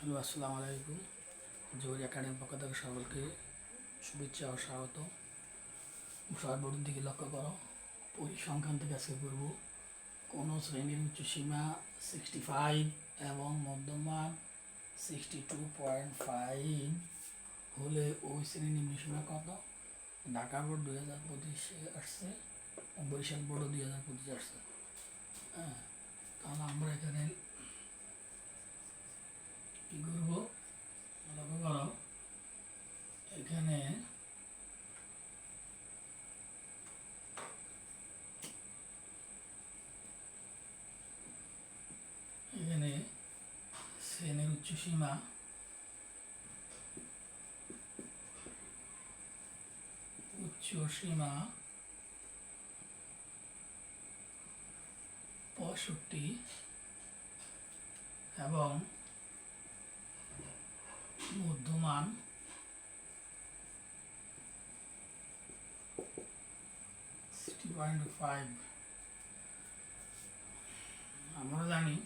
Hello, আসসালামু আলাইকুম। জহুরি একাডেমির পক্ষ থেকে সকলকে শুভেচ্ছা ও স্বাগত। সবার বোর্ডের দিকে লক্ষ্য করো, পরিসংখ্যান থেকে আজকে করব কোনো শ্রেণির উচ্চ সীমা সিক্সটি ফাইভ এবং মধ্যমান সিক্সটি টু পয়েন্ট ফাইভ হলে ওই শ্রেণির নিম্ন সীমা কত? ঢাকা বোর্ড দুই হাজার পঁচিশে আসছে বরিশাল বোর্ডও দুই হাজার পঁচিশে আসছে। হ্যাঁ তাহলে আমরা এখানে কি করব লক্ষ্য করো এখানে এখানে শ্রেণির উচ্চ সীমা উচ্চ সীমা পঁয়ষট্টি এবং মধ্যমান। আমরা জানি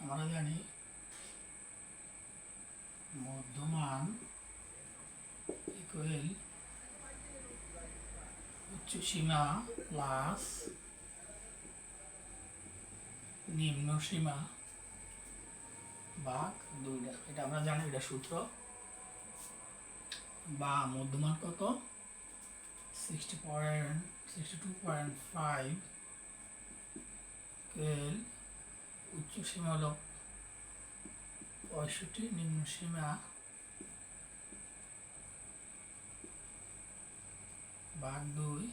আমরা জানি উচ্চ সীমা প্লাস নিম্ন সীমা ভাগ দুইটা। এটা আমরা জানি, এটা সূত্র। বা মধ্যমান কত? Sixty point sixty two point five উচ্চ সীমা হলো পঁয়ষট্টি, নিম্ন সীমা ভাগ দুই।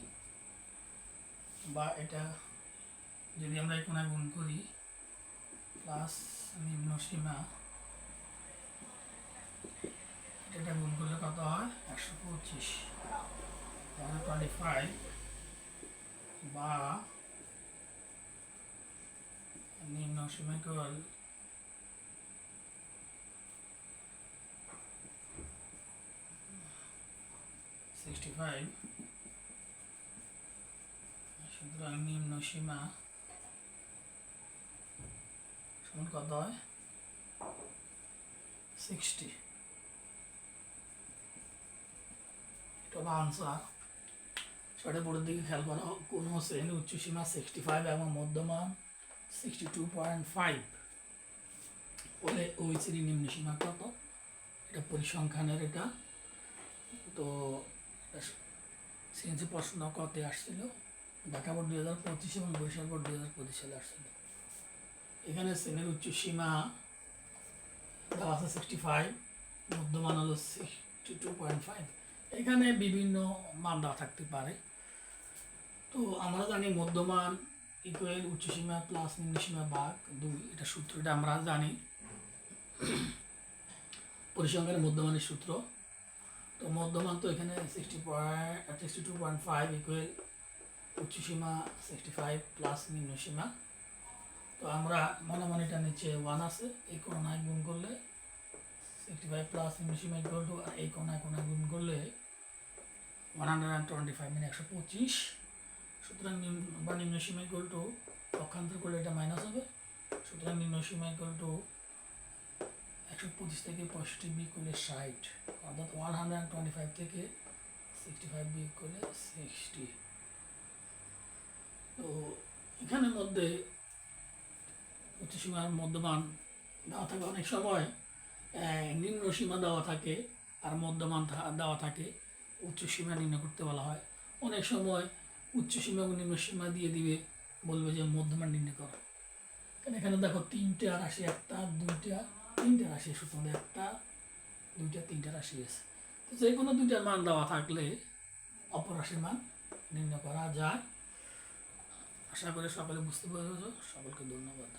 বা এটা যদি আমরা এই কোনায় গুণ করি প্লাস নিম্ন সীমা, এটা গুণ করলে কত হয়? একশো পঁচিশ। তাহলে টোয়েন্টি ফাইভ বা নিম্ন সীমা ইকুয়াল সিক্সটি ফাইভ সুতরাং নিম্ন সীমা সমান কত হয়? সিক্সটি এটা আনসার সেটা বোর্ডের দিকে খেয়াল করা, কোনো শ্রেণি উচ্চ সীমা সিক্সটি ফাইভ এবং মধ্যমান সিক্সটি টু পয়েন্ট ফাইভ হলে ওই নিম্ন সীমা কত? এটা পরিসংখ্যানের এটা। তো সিএনসি প্রশ্ন কতে আসছিল। ঢাকা বোর্ড দুই হাজার পঁচিশ এবং বরিশাল বোর্ড দুই হাজার পঁচিশ সালে আসছিল। এখানে শ্রেণির উচ্চ সীমা দেওয়া আছে সিক্সটি ফাইভ মধ্যমান হলো সিক্সটি টু পয়েন্ট ফাইভ এখানে বিভিন্ন মান দেওয়া থাকতে পারে। তো আমরা জানি মধ্যমান ইকুয়াল উচ্চ সীমা প্লাস নিম্ন সীমা ভাগ দুই, এটা সূত্রটা আমরা জানি। পরিসংখ্যানের মধ্যমানের সূত্র। তো মধ্যমান তো এখানে sixty point sixty two point five equal উচ্চ সীমা সিক্সটি ফাইভ প্লাস নিম্ন সীমা। তো আমরা মনে মনে এটা নিচে ওয়ান আছে, এই কোনায় গুণ করলে সিক্সটি ফাইভ প্লাস সীমা ইকুয়াল টু আর এই কোনায় কোনায় গুণ করলে one hundred and twenty five মানে একশো পঁচিশ। সুতরাং বা নিম্ন সীমা ইকুয়াল টু পক্ষান্তর করলে এটা মাইনাস হবে। সুতরাং নিম্ন সীমা ইকুয়াল টু একশো পঁচিশ থেকে পঁয়ষট্টি বি করলে ষাট। অর্থাৎ one hundred and twenty five থেকে সিক্সটি ফাইভ বি করলে সিক্সটি তো এখানের মধ্যে উচ্চসীমার মধ্যমান দেওয়া থাকে অনেক সময় নিম্ন সীমা দেওয়া থাকে আর মধ্যমান দেওয়া থাকে, উচ্চ সীমা নির্ণয় করতে বলা হয়। অনেক সময় উচ্চ সীমা এবং নিম্ন সীমা দিয়ে দিবে, বলবে যে মধ্যমান নির্ণয় করো। কারণ এখানে দেখো তিনটে রাশি একটা, দুইটা, তিনটে রাশি সুতরাং একটা, দুইটা, তিনটা রাশি আছে তো যে কোনো দুইটার মান দেওয়া থাকলে অপর রাশির মান নির্ণয় করা যায়। আশা করি সকলে বুঝতে পেরেছ। সকলকে ধন্যবাদ।